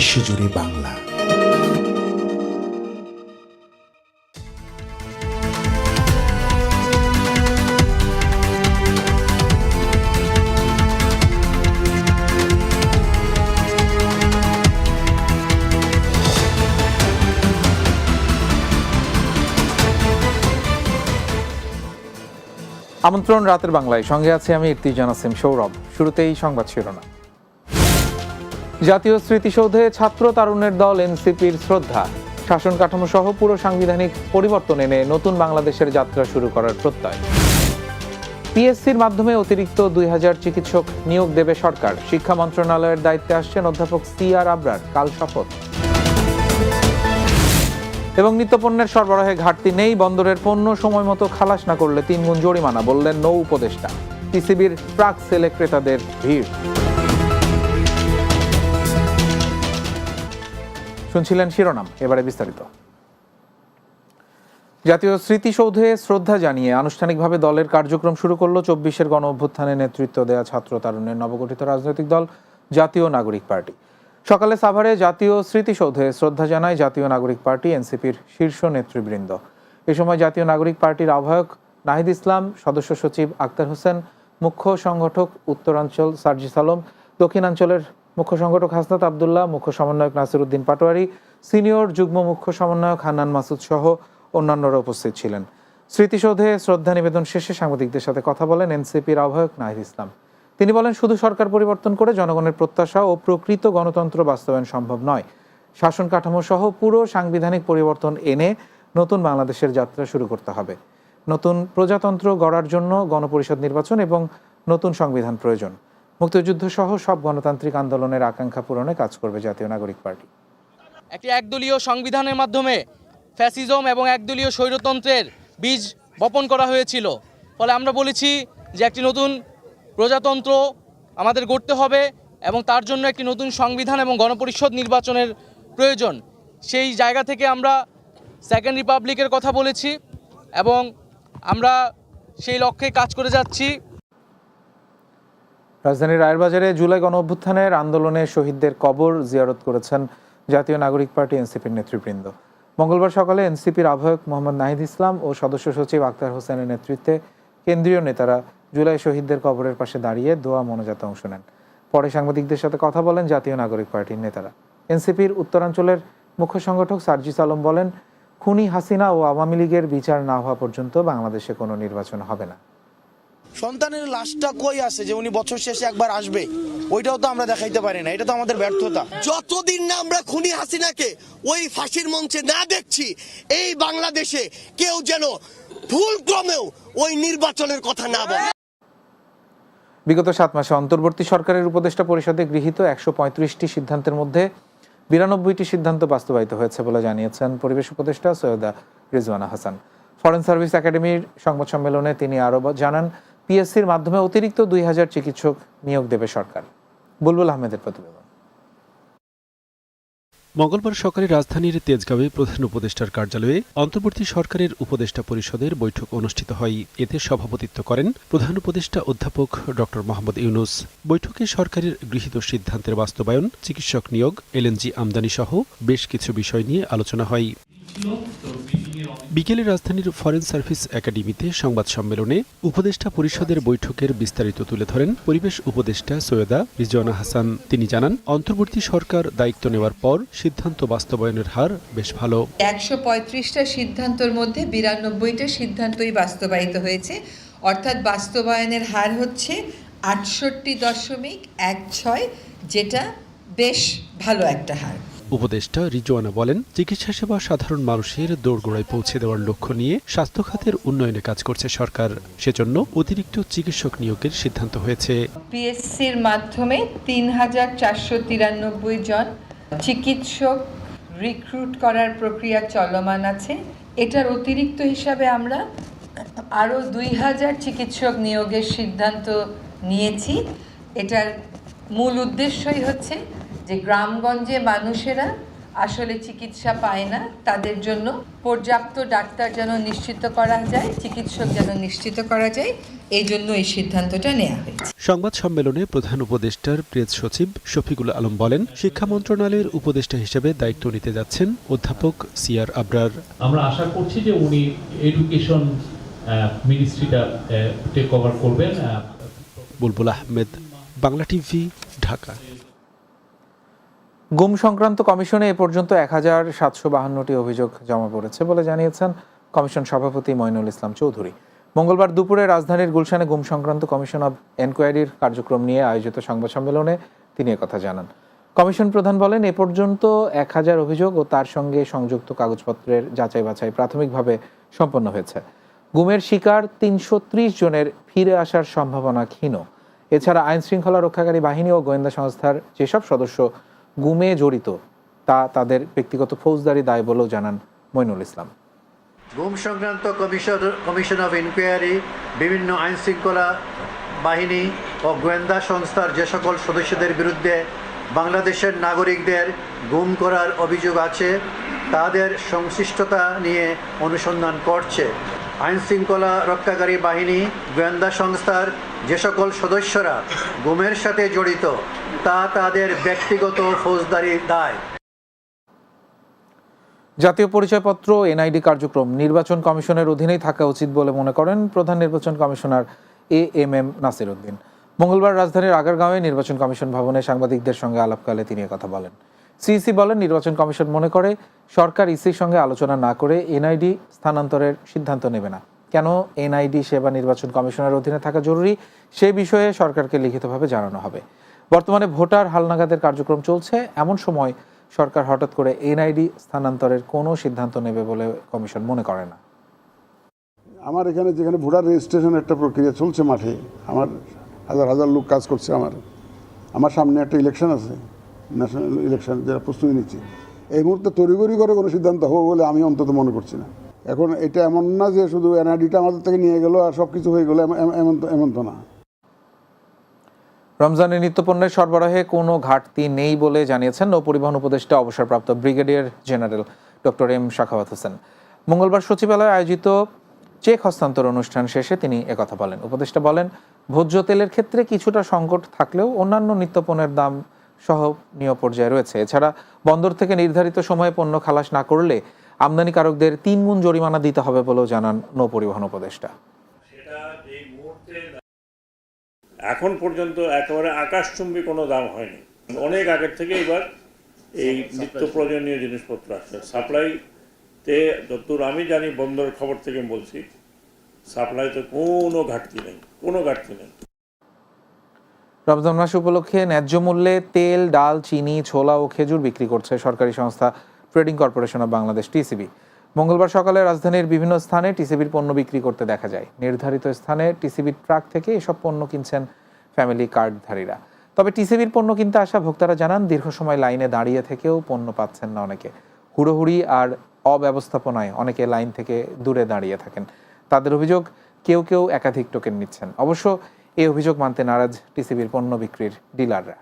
বিশ্বজুড়ে বাংলা। আমন্ত্রণ রাতের বাংলায়। সঙ্গে আছে আমি ইর্তিজান আসিম সৌরভ। শুরুতেই সংবাদ শিরোনাম। জাতীয় স্মৃতিসৌধে ছাত্র তারুণ্যের দল এনসিপির শ্রদ্ধা। শাসন কাঠামো সহ পুরো সাংবিধানিক পরিবর্তন এনে নতুন বাংলাদেশের যাত্রা শুরু করার প্রত্যয়। পিএসসির মাধ্যমে অতিরিক্ত দুই হাজার চিকিৎসক নিয়োগ দেবে সরকার। শিক্ষা মন্ত্রণালয়ের দায়িত্বে আসছেন অধ্যাপক সি আর আবরার। কাল শপথ। এবং নিত্যপণ্যের সরবরাহে ঘাটতি নেই, বন্দরের পণ্য সময় মতো খালাস না করলে তিন গুণ জরিমানা, বললেন নৌ উপদেষ্টা। পিসিবির প্রাক সেলে ক্রেতাদের ভিড়। শুনছিলেন শিরোনাম, এবারে বিস্তারিত। জাতীয় স্মৃতিসৌধে শ্রদ্ধা জানিয়ে আনুষ্ঠানিকভাবে দলের কার্যক্রম শুরু করল চব্বিশের গণ অভ্যুত্থানে নেতৃত্ব দেয়া ছাত্র তারুণ্যের নবগঠিত রাজনৈতিক দল জাতীয় নাগরিক পার্টি। সকালে সাভারে জাতীয় স্মৃতিসৌধে শ্রদ্ধা জানায় জাতীয় নাগরিক পার্টি, এনসিপির শীর্ষ নেতৃবৃন্দ। এ সময় জাতীয় নাগরিক পার্টির আহ্বায়ক নাহিদ ইসলাম, সদস্য সচিব আক্তার হোসেন, মুখ্য সংগঠক উত্তরাঞ্চল সার্জিস আলম, দক্ষিণাঞ্চলের মুখ্য সংগঠক হাসনাত আবদুল্লাহ, মুখ্য সমন্বয়ক নাসির উদ্দিন পাটোয়ারি, সিনিয়র যুগ্ম মুখ্য সমন্বয়ক হান্নান মাসুদ সহ অন্যান্যরা উপস্থিত ছিলেন। স্মৃতিসৌধে শ্রদ্ধা নিবেদন শেষে সাংবাদিকদের সাথে কথা বলেন এনসিপির আহ্বায়ক নাহিদ ইসলাম। তিনি বলেন, শুধু সরকার পরিবর্তন করে জনগণের প্রত্যাশা ও প্রকৃত গণতন্ত্র বাস্তবায়ন সম্ভব নয়। শাসন কাঠামো সহ পুরো সাংবিধানিক পরিবর্তন এনে নতুন বাংলাদেশের যাত্রা শুরু করতে হবে। নতুন প্রজাতন্ত্র গড়ার জন্য গণপরিষদ নির্বাচন এবং নতুন সংবিধান প্রয়োজন। মুক্তিযুদ্ধ সহ সব গণতান্ত্রিক আন্দোলনের আকাঙ্ক্ষা পূরণে কাজ করবে জাতীয় নাগরিক পার্টি। একটি একদলীয় সংবিধানের মাধ্যমে ফ্যাসিজম এবং একদলীয় স্বৈরতন্ত্রের বীজ বপন করা হয়েছিল। ফলে আমরা বলেছি যে একটি নতুন প্রজাতন্ত্র আমাদের গড়তে হবে এবং তার জন্য একটি নতুন সংবিধান এবং গণপরিষদ নির্বাচনের প্রয়োজন। সেই জায়গা থেকে আমরা সেকেন্ড রিপাবলিকের কথা বলেছি এবং আমরা সেই লক্ষ্যে কাজ করে যাচ্ছি। রাজধানীর রায়েরবাজারে জুলাই গণ অভ্যুত্থানের আন্দোলনে শহীদদের কবর জিয়ারত করেছেন জাতীয় নাগরিক পার্টি এনসিপির নেতৃবৃন্দ। মঙ্গলবার সকালে এনসিপির আহ্বায়ক মোহাম্মদ নাহিদ ইসলাম ও সদস্য সচিব আক্তার হোসেনের নেতৃত্বে কেন্দ্রীয় নেতারা জুলাই শহীদদের কবরের পাশে দাঁড়িয়ে দোয়া মনোজাতে অংশ নেন। পরে সাংবাদিকদের সাথে কথা বলেন জাতীয় নাগরিক পার্টির নেতারা। এনসিপির উত্তরাঞ্চলের মুখ্য সংগঠক সার্জিস আলম বলেন, খুনি হাসিনা ও আওয়ামী লীগের বিচার না হওয়া পর্যন্ত বাংলাদেশে কোনো নির্বাচন হবে না। সন্তানের লাশটা কই আছে যে উনি বছর শেষে একবার আসবে? ওইটাও তো আমরা দেখাইতে পারি না এটা তো আমাদের ব্যর্থতা। যতদিন না আমরা খুনি হাসিনাকে ওই ফাঁসির মঞ্চে না দেখছি এই বাংলাদেশে কেউ যেন ভুল ক্রমেও ওই নির্বাচনের কথা না বলে। বিগত সাত মাসে অন্তর্বর্তী সরকারের উপদেষ্টা পরিষদে গৃহীত একশো পঁয়ত্রিশটি সিদ্ধান্তের মধ্যে বিরানব্বইটি সিদ্ধান্ত বাস্তবায়িত হয়েছে বলে জানিয়েছেন পরিবেশ উপদেষ্টা সৈয়দা রিজওয়ানা হাসান। ফরেন সার্ভিস একাডেমির সংবাদ সম্মেলনে তিনি আরও জানান পিএসসির মাধ্যমে অতিরিক্ত দুই হাজার চিকিৎসক নিয়োগ দেবে সরকার। বুলবুল আহমেদের প্রতিবেদন। মঙ্গলবার সকালে রাজধানীর তেজগাঁওয়ে প্রধান উপদেষ্টার কার্যালয়ে অন্তর্বর্তী সরকারের উপদেষ্টা পরিষদের বৈঠক অনুষ্ঠিত হয়। এতে সভাপতিত্ব করেন প্রধান উপদেষ্টা অধ্যাপক ড মোহাম্মদ ইউনুস। বৈঠকে সরকারের গৃহীত সিদ্ধান্তের বাস্তবায়ন, চিকিৎসক নিয়োগ, এলএনজি আমদানি সহ বেশ কিছু বিষয় নিয়ে আলোচনা হয়। বিকেলে রাজধানীর ফরেন সার্ভিস একাডেমিতে সংবাদ সম্মেলনে উপদেষ্টা পরিষদের বৈঠকের বিস্তারিত তুলে ধরেন পরিবেশ উপদেষ্টা সৈয়দা রিজওয়ানা হাসান। তিনি জানান, অন্তর্বর্তী সরকার দায়িত্ব নেওয়ার পর সিদ্ধান্ত বাস্তবায়নের হার বেশ ভালো। একশো পঁয়ত্রিশটা সিদ্ধান্তর মধ্যে বিরানব্বইটা সিদ্ধান্তই বাস্তবায়িত হয়েছে। অর্থাৎ বাস্তবায়নের হার হচ্ছে আটষট্টি দশমিক এক ছয়, যেটা বেশ ভালো একটা হার। উপদেষ্টা রিজওয়ানা বলেন, চিকিৎসা সেবা সাধারণ মানুষের দোরগোড়ায় পৌঁছে দেওয়ার লক্ষ্য নিয়ে স্বাস্থ্য খাতের উন্নয়নে কাজ করছে সরকার। সেজন্য অতিরিক্ত চিকিৎসক নিয়োগের সিদ্ধান্ত হয়েছে। পিএসসির মাধ্যমে তিন হাজার চারশো তিরানব্বই জন চিকিৎসক রিক্রুট করার প্রক্রিয়া চলমান আছে। এটার অতিরিক্ত হিসাবে আমরা আরও দুই হাজার চিকিৎসক নিয়োগের সিদ্ধান্ত নিয়েছি। এটার মূল উদ্দেশ্যই হচ্ছে যে গ্রামগঞ্জে মানুষেরা আসলে চিকিৎসা পায় না তাদের জন্য পর্যাপ্ত ডাক্তার যেন নিশ্চিত করা যায় চিকিৎসক যেন নিশ্চিত করা যায় এই জন্য এই সিদ্ধান্তটা নেওয়া হয়েছে। সংবাদ সম্মেলনে প্রধান উপদেষ্টার প্রেস সচিব শফিকুল আলম বলেন শিক্ষা মন্ত্রণালয়ের উপদেষ্টা হিসেবে দায়িত্ব নিতে যাচ্ছেন অধ্যাপক সিআর আবরার। আমরা আশা করছি যে উনি এডুকেশন মিনিস্ট্রিটা টেক ওভার করবেন বুলবুল আহমেদ বাংলা টিভি ঢাকা। গুম সংক্রান্ত কমিশনে এ পর্যন্ত এক হাজার সাতশো বাহান্নটি অভিযোগ জমা পড়েছে বলে জানিয়েছেন কমিশন সভাপতি মইনুল ইসলাম চৌধুরী। মঙ্গলবার দুপুরে রাজধানীর গুলশানে গুম সংক্রান্ত কমিশন অব এনকোয়ারির কার্যক্রম নিয়ে আয়োজিত সংবাদ সম্মেলনে তিনি একথা জানান। কমিশন প্রধান বলেন, এ পর্যন্ত এক হাজার অভিযোগ ও তার সঙ্গে সংযুক্ত কাগজপত্রের যাচাই বাছাই প্রাথমিকভাবে সম্পন্ন হয়েছে। গুমের শিকার তিনশো ত্রিশ জনের ফিরে আসার সম্ভাবনা ক্ষীণ। এছাড়া আইন শৃঙ্খলা রক্ষাকারী বাহিনী ও গোয়েন্দা সংস্থার যেসব সদস্য গুমে জড়িত, তা তাদের ব্যক্তিগত ফৌজদারি দায় বলেও জানান মইনুল ইসলাম। গুম সংক্রান্ত কমিশন কমিশন অফ ইনকোয়ারি, বিভিন্ন আইন শৃঙ্খলা বাহিনী ও গোয়েন্দা সংস্থার যে সকল সদস্যদের বিরুদ্ধে বাংলাদেশের নাগরিকদের গুম করার অভিযোগ আছে, তাদের সংশ্লিষ্টতা নিয়ে অনুসন্ধান করছে। আইন শৃঙ্খলা রক্ষাকারী বাহিনী, গোয়েন্দা সংস্থার যে সকল সদস্যরা গুমের সাথে জড়িত তা তাদের ব্যক্তিগত ফৌজদারি দায়। জাতীয় পরিচয়পত্র, এনআইডি কার্যক্রম, নির্বাচন কমিশনের অধীনেই থাকা উচিত বলে মনে করেন প্রধান নির্বাচন commissioner A M M Nasir Uddin মঙ্গলবার রাজধানীর আগারগাঁওয়ে নির্বাচন কমিশন ভবনে সাংবাদিকদের সঙ্গে আলাপকালে তিনি কথা বলেন। সিইসি বলেন, নির্বাচন কমিশন মনে করে সরকার ইসির সঙ্গে আলোচনা না করে এনআইডি স্থানান্তরের সিদ্ধান্ত নেবে না। কেন এনআইডি সেবা নির্বাচন কমিশনের অধীনে থাকা জরুরি? সে বিষয়ে সরকারকে লিখিতভাবে জানানো হবে। বর্তমানে ভোটার হালনাগাদের কার্যক্রম চলছে। এমন সময় সরকার হঠাৎ করে এনআইডি স্থানান্তরের কোনো সিদ্ধান্ত নেবে বলে কমিশন মনে করে না। আমার এখানে যেখানে ভোটার রেজিস্ট্রেশন একটা প্রক্রিয়া চলছে মাঠে, আমার হাজার হাজার লোক কাজ করছে আমার। আমার সামনে একটা ইলেকশন আছে, ন্যাশনাল ইলেকশন যেটা প্রস্তুতি নিচ্ছি। এই মুহূর্তে তড়িগড়ি করে কোনো সিদ্ধান্ত হবে বলে আমি অন্তত মনে করছি না। এখন এটা এমন না যে শুধু এনআইডিটা আমাদের থেকে নিয়ে গেলো আর সব কিছু হয়ে গেলো এম- এম- এমন এমন তো না। রমজানের নিত্যপণ্যের সরবরাহে কোনো ঘাটতি নেই বলে জানিয়েছেন নৌপরিবহন উপদেষ্টা অবসরপ্রাপ্ত brigadier general doctor M Shakhawat Hossain. মঙ্গলবার সচিবালয়ে আয়োজিত চেক হস্তান্তর অনুষ্ঠান শেষে তিনি একথা বলেন। উপদেষ্টা বলেন, ভোজ্য তেলের ক্ষেত্রে কিছুটা সংকট থাকলেও অন্যান্য নিত্যপণ্যের দাম সহনীয় পর্যায়ে রয়েছে। এছাড়া বন্দর থেকে নির্ধারিত সময়ে পণ্য খালাস না করলে আমদানিকারকদের তিন গুণ জরিমানা দিতে হবে বলেও জানান নৌপরিবহন উপদেষ্টা। এখন পর্যন্ত একেবারে আকাশচুম্বী কোনো দাম হয়নি। অনেক আগের থেকে এবার এই নিত্য প্রয়োজনীয় জিনিসপত্র আসছে। সাপ্লাইতে যতদূর আমি জানি বন্দরের খবর থেকে বলছি সাপ্লাইতে কোনো ঘাটতি নেই কোনো ঘাটতি নেই। রমজান মাস উপলক্ষে ন্যায্য মূল্যে তেল ডাল চিনি ছোলা ও খেজুর বিক্রি করছে সরকারি সংস্থা Trading Corporation of Bangladesh TCB. মঙ্গলবার সকালে রাজধানীর বিভিন্ন স্থানে টিসিবির পণ্য বিক্রি করতে দেখা যায়। নির্ধারিত স্থানে টিসিবির ট্রাক থেকে এসব পণ্য কিনছেন ফ্যামিলি কার্ডধারীরা। তবে টিসিবির পণ্য কিনতে আসা ভোক্তারা জানান, দীর্ঘ সময় লাইনে দাঁড়িয়ে থেকেও পণ্য পাচ্ছেন না অনেকে। হুড়োহুড়ি আর অব্যবস্থাপনায় অনেকে লাইন থেকে দূরে দাঁড়িয়ে থাকেন। তাদের অভিযোগ, কেউ কেউ একাধিক টোকেন নিচ্ছেন। অবশ্য এই অভিযোগ মানতে নারাজ টিসিবির পণ্য বিক্রির ডিলাররা।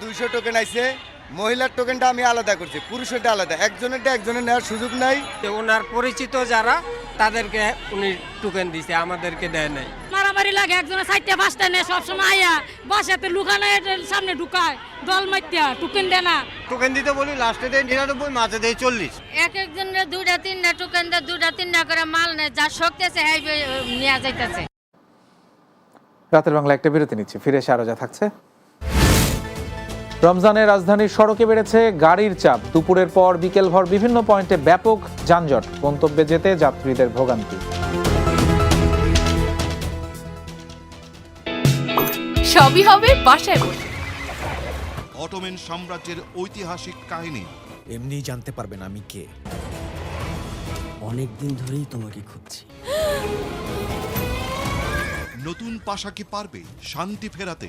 দুইশো টোকেন আইছে। মহিলার টোকেনটা আমি আলাদা করছি পুরুষেরটা আলাদা। একজনেরটা একজনের নেওয়ার সুযোগ নাই। ওনার পরিচিত যারা তাদেরকে উনি টোকেন দিছে আমাদেরকে দেয় নাই। মারামারি লাগে একজনের সাইডে পাঁচটা নেয় সবসময় আয়া বসাতে লুকানো সামনে ঢুকায় দল মাইত্যা টুকেন দেয় না। টোকেন দিতে বলি লাস্টে দেয় নিরানব্বই মাঝে দেয় চল্লিশ। এক একজনের দুইটা তিনটা টোকেন দেয় দুইটা তিনটা করে মাল নেয় যা শক্তি আছে হ্যাঁ নেওয়া যাইতেছে। রাতের বাংলা একটা বিরতি নিচ্ছি ফিরে এসে আরও যা থাকছে। রমজানের রাজধানীর সড়কে বেড়েছে গাড়ির চাপ। দুপুরের পর বিকেল ভর বিভিন্ন পয়েন্টে ব্যাপক যানজট গন্তব্যে যেতে যাত্রীদের ভোগান্তি। সবই হবে বাসায় বসে। অটোমেন সাম্রাজ্যের ঐতিহাসিক কাহিনী। এমনি জানতে পারবেন আমি কে। অনেক দিন ধরেই তোমাকে খুঁজছি। নতুন পাশা কি পারবে? শান্তি ফেরাতে।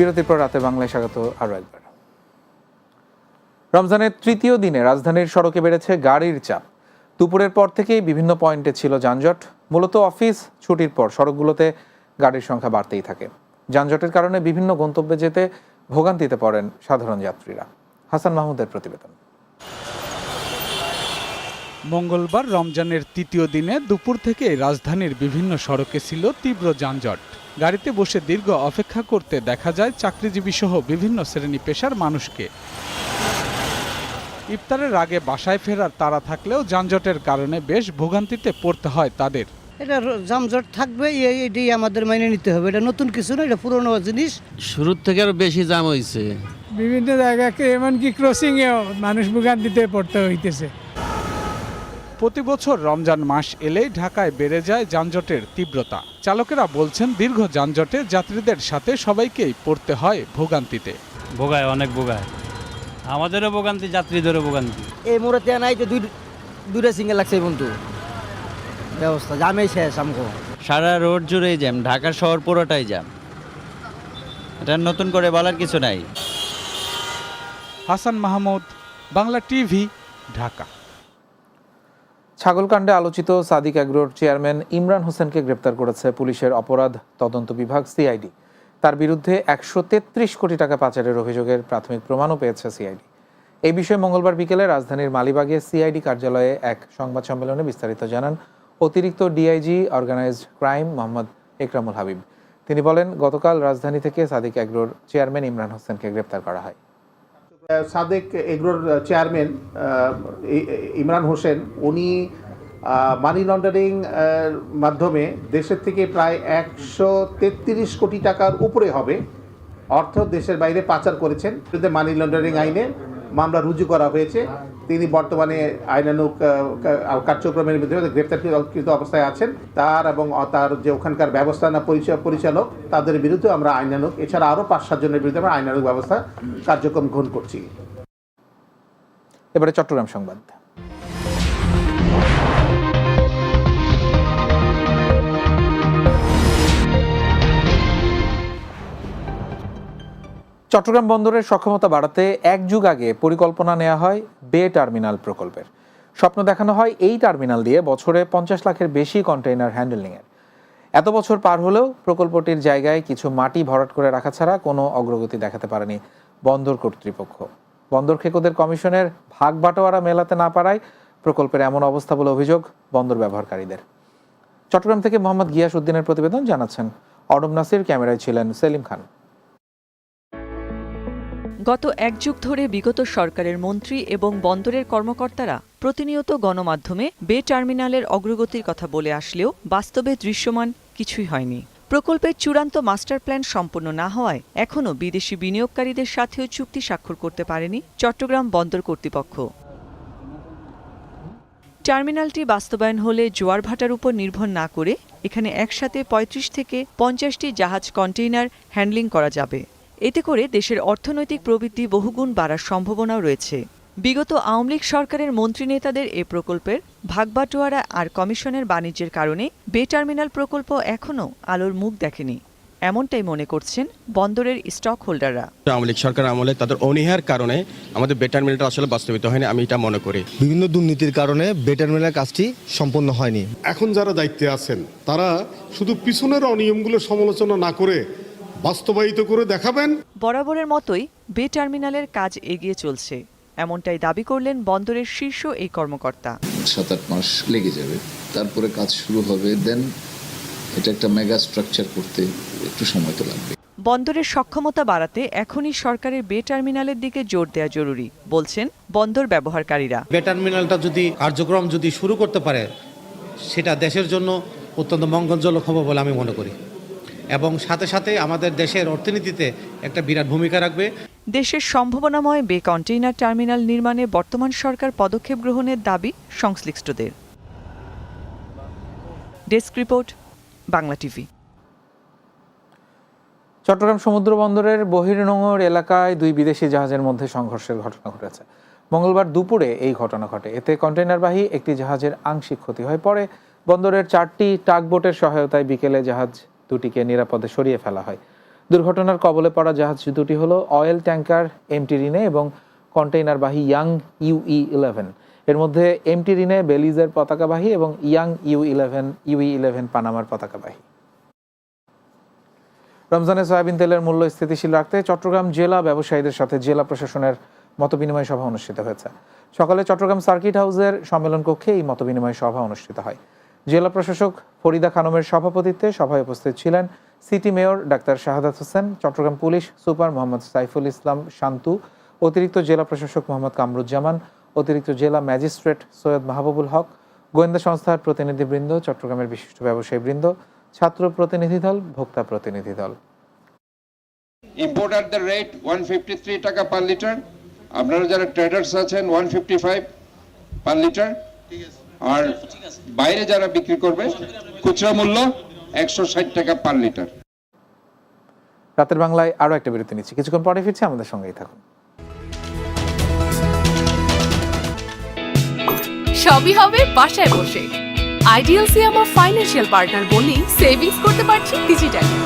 বিরতির পর রাতে বাংলায় স্বাগত আরও একবার। রমজানের তৃতীয় দিনে রাজধানীর সড়কে বেড়েছে গাড়ির চাপ। দুপুরের পর থেকেই বিভিন্ন পয়েন্টে ছিল যানজট। মূলত অফিস, ছুটির পর সড়কগুলোতে গাড়ির সংখ্যা বাড়তেই থাকে। যানজটের কারণে বিভিন্ন গন্তব্যে যেতে ভোগান্তিতে পড়েন সাধারণ যাত্রীরা। হাসান মাহমুদের প্রতিবেদন। মঙ্গলবার রমজানের তৃতীয় দিনে দুপুর থেকে রাজধানীর বিভিন্ন সড়কে ছিল তীব্র যানজট। গাড়িতে বসে দীর্ঘ অপেক্ষা করতে দেখা যায় চাকরিজীবী সহ বিভিন্ন শ্রেণি পেশার মানুষকে। ইফতারের আগে বাসায় ফেরার তারা থাকলেও যানজটের কারণে বেশ ভোগান্তিতে পড়তে হয় তাদের। এটা যানজট থাকবে এই- এটাই আমাদের মেনে নিতে হবে। এটা নতুন কিছু না এটা পুরনো জিনিস। শুরুর থেকে আরও বেশি জাম হয়েছে বিভিন্ন জায়গাকে এমনকি ক্রসিংয়েও মানুষ ভোগান্তিতে পড়তে হইতেছে। প্রতি বছর রমজান মাস এলেই ঢাকায় বেড়ে যায় যানজটের তীব্রতা। চালকেরা বলছেন দীর্ঘ যানজটে যাত্রীদের সাথে সবাইকেই পড়তে হয় ভোগান্তিতে। ভোগায় অনেক ভোগায়। আমাদেরও ভোগান্তি যাত্রীদেরও ভোগান্তি। এই মুহূর্তে নাই তো দুই দুইটা সিঙ্গেল লাগছে বন্ধু ব্যবস্থা জামে শেষ আমগো। সারা রোড জুড়েই জ্যাম ঢাকা শহর পুরোটাই জ্যাম। এটা নতুন করে বলার কিছু নাই। হাসান মাহমুদ বাংলা টিভি ঢাকা। ছাগলকাণ্ডে আলোচিত সাদিক অ্যাগ্রোর চেয়ারম্যান ইমরান হোসেনকে গ্রেপ্তার করেছে পুলিশের অপরাধ তদন্ত বিভাগ সিআইডি। তার বিরুদ্ধে একশো তেত্রিশ কোটি টাকা পাচারের অভিযোগের প্রাথমিক প্রমাণও পেয়েছে সিআইডি। এই বিষয়ে মঙ্গলবার বিকেলে রাজধানীর মালিবাগে সিআইডি কার্যালয়ে এক সংবাদ সম্মেলনে বিস্তারিত জানান অতিরিক্ত DIG organised crime Mohammad Ekramul Habib. তিনি বলেন, গতকাল রাজধানী থেকে সাদিক অ্যাগ্রোর চেয়ারম্যান ইমরান হোসেনকে গ্রেপ্তার করা হয়। সাদেক এগ্রোর চেয়ারম্যান ইমরান হোসেন, উনি মানি লন্ডারিং মাধ্যমে দেশের থেকে প্রায় একশো তেত্রিশ কোটি টাকার উপরে হবে। অর্থ দেশের বাইরে পাচার করেছেন। মানি লন্ডারিং আইনে মামলা রুজু করা হয়েছে। তিনি বর্তমানে আইনানুক কার্যক্রমের মধ্যে গ্রেপ্তারকৃত অবস্থায় আছেন। তার এবং তার যে ওখানকার ব্যবস্থাপনা পরিচালক, তাদের বিরুদ্ধে আমরা আইনানুক, এছাড়া আরও পাঁচ সাতজনের বিরুদ্ধে আমরা আইনানুক ব্যবস্থা কার্যক্রম গ্রহণ করছি। এবারে চট্টগ্রাম সংবাদ। চট্টগ্রাম বন্দরের সক্ষমতা বাড়াতে এক যুগ আগে পরিকল্পনা নেওয়া হয় বে টার্মিনাল প্রকল্পের। স্বপ্ন দেখানো হয় এই টার্মিনাল দিয়ে বছরে পঞ্চাশ লাখের বেশি কন্টেইনার হ্যান্ডেলিংয়ের। এত বছর পার হলেও প্রকল্পটির জায়গায় কিছু মাটি ভরাট করে রাখা ছাড়া কোনো অগ্রগতি দেখাতে পারেনি বন্দর কর্তৃপক্ষ। বন্দর খেকোদের কমিশনের ভাগ বাটোয়ারা মেলাতে না পারায় প্রকল্পের এমন অবস্থা বলে অভিযোগ বন্দর ব্যবহারকারীদের। চট্টগ্রাম থেকে মোহাম্মদ গিয়াস উদ্দিনের প্রতিবেদন জানাচ্ছেন। অডম নাসির, ক্যামেরায় ছিলেন সেলিম খান। গত এক যুগ ধরে বিগত সরকারের মন্ত্রী এবং বন্দরের কর্মকর্তারা প্রতিনিয়ত গণমাধ্যমে বে টার্মিনালের অগ্রগতির কথা বলে আসলেও বাস্তবে দৃশ্যমান কিছুই হয়নি। প্রকল্পের চূড়ান্ত মাস্টার প্ল্যান সম্পন্ন না হওয়ায় এখনও বিদেশি বিনিয়োগকারীদের সাথেও চুক্তি স্বাক্ষর করতে পারেনি চট্টগ্রাম বন্দর কর্তৃপক্ষ। টার্মিনালটি বাস্তবায়ন হলে জোয়ার ভাটার উপর নির্ভর না করে এখানে একসাথে ৩৫ থেকে পঞ্চাশটি জাহাজ কন্টেইনার হ্যান্ডলিং করা যাবে। এতে করে দেশের অর্থনৈতিক প্রবৃদ্ধি বহুগুণ বাড়ার সম্ভাবনাও রয়েছে। বিগত আওয়ামী লীগ সরকারের মন্ত্রী নেতাদের এ প্রকল্পের ভাগবাটোয়ারা আর কমিশনের বাণিজ্যের কারণে বে টার্মিনাল প্রকল্প এখনও আলোর মুখ দেখেনি। এমনটাই মনে করছেন বন্দরের স্টক হোল্ডাররা। আওয়ামী লীগ সরকার আমলে তাদের অনীহার কারণে আমাদের বেটার মিলটা আসলে বাস্তবিত হয়নি আমি এটা মনে করি। বিভিন্ন দুর্নীতির কারণে বেটার মেলার কাজটি সম্পন্ন হয়নি। এখন যারা দায়িত্বে আছেন তারা শুধু পিছনের অনিয়মগুলো সমালোচনা না করে বাস্তবায়িত করে দেখাবেন। বরাবরের মতোই বে টার্মিনালের কাজ এগিয়ে চলছে। এমনটাই দাবি করলেন বন্দরের শীর্ষ এই কর্মকর্তা। সাত আট মাস লেগে যাবে। তারপরে কাজ শুরু হবে দেন এটা একটা মেগা স্ট্রাকচার করতে একটু সময় তো লাগবে। বন্দরের সক্ষমতা বাড়াতে এখনই সরকারের বে টার্মিনালের দিকে জোর দেওয়া জরুরি বলছেন বন্দর ব্যবহারকারীরা। বে টার্মিনালটা যদি কার্যক্রম যদি শুরু করতে পারে সেটা দেশের জন্য অত্যন্ত মঙ্গলজনক হবে বলে আমি মনে করি। এবং সাথে সাথে আমাদের দেশের অর্থনীতিতে একটা বিরাট ভূমিকা রাখবে। দেশের সম্ভাবনাময় বে কন্টেইনার টার্মিনাল নির্মাণে বর্তমান সরকার পদক্ষেপ গ্রহণের দাবি সংশ্লিষ্টদের। Desk report Bangla TV. Chattogram সমুদ্র বন্দরের বহির্নোঙর এলাকায় দুই বিদেশি জাহাজের মধ্যে সংঘর্ষের ঘটনা ঘটেছে। মঙ্গলবার দুপুরে এই ঘটনা ঘটে। এতে কন্টেইনারবাহী একটি জাহাজের আংশিক ক্ষতি হয় পরে বন্দরের চারটি টাকবোটের সহায়তায় বিকেলে জাহাজ দুটিকে নিরাপদে সরিয়ে ফেলা হয়। দুর্ঘটনার কবলে পড়া জাহাজ দুটি হলো অয়েল ট্যাঙ্কার এমটি রিনে এবং কন্টেইনারবাহী ইয়াং ইউই ইলেভেন। এর মধ্যে এমটি রিনে বেলিজের পতাকাবাহী এবং Young U eleven UE eleven পানামার পতাকাবাহী রমজানে সয়াবিন তেলের মূল্য স্থিতিশীল রাখতে চট্টগ্রাম জেলা ব্যবসায়ীদের সাথে জেলা প্রশাসনের মতবিনিময় সভা অনুষ্ঠিত হয়েছে। সকালে চট্টগ্রাম সার্কিট হাউসের সম্মেলন কক্ষে এই মতবিনিময় সভা অনুষ্ঠিত হয়। জেলা প্রশাসক ফরিদা খানমের সভাপতিত্বে সভায় উপস্থিত ছিলেন city mayor doctor Shahadat Hossain Chattogram police super Mohammad Saiful Islam Shantu অতিরিক্ত জেলা প্রশাসক মোহাম্মদ কামরুজ্জামান অতিরিক্ত জেলা ম্যাজিস্ট্রেট সৈয়দ মাহবুবুল হক গোয়েন্দা সংস্থার প্রতিনিধিবৃন্দ চট্টগ্রামের বিশিষ্ট ব্যবসায়ীবৃন্দ ছাত্র প্রতিনিধি দল ভোক্তা প্রতিনিধি দল। Import at the rate one fifty three taka per litre আপনারা যারা ট্রেডার্স আছেন one fifty five per litre আর বাইরে যারা বিক্রি করবে খুচরা মূল্য একশো ষাট টাকা পার লিটার। রাতের বাংলায় আরও একটা বিরতি নিচ্ছি। কিছুক্ষণ পরে ফিরছি আমাদের সঙ্গেই থাকুন। সবই হবে বাসায় বসে। Ideal CM of financial partner বলি সেভিংস করতে পারছি ডিজিটালি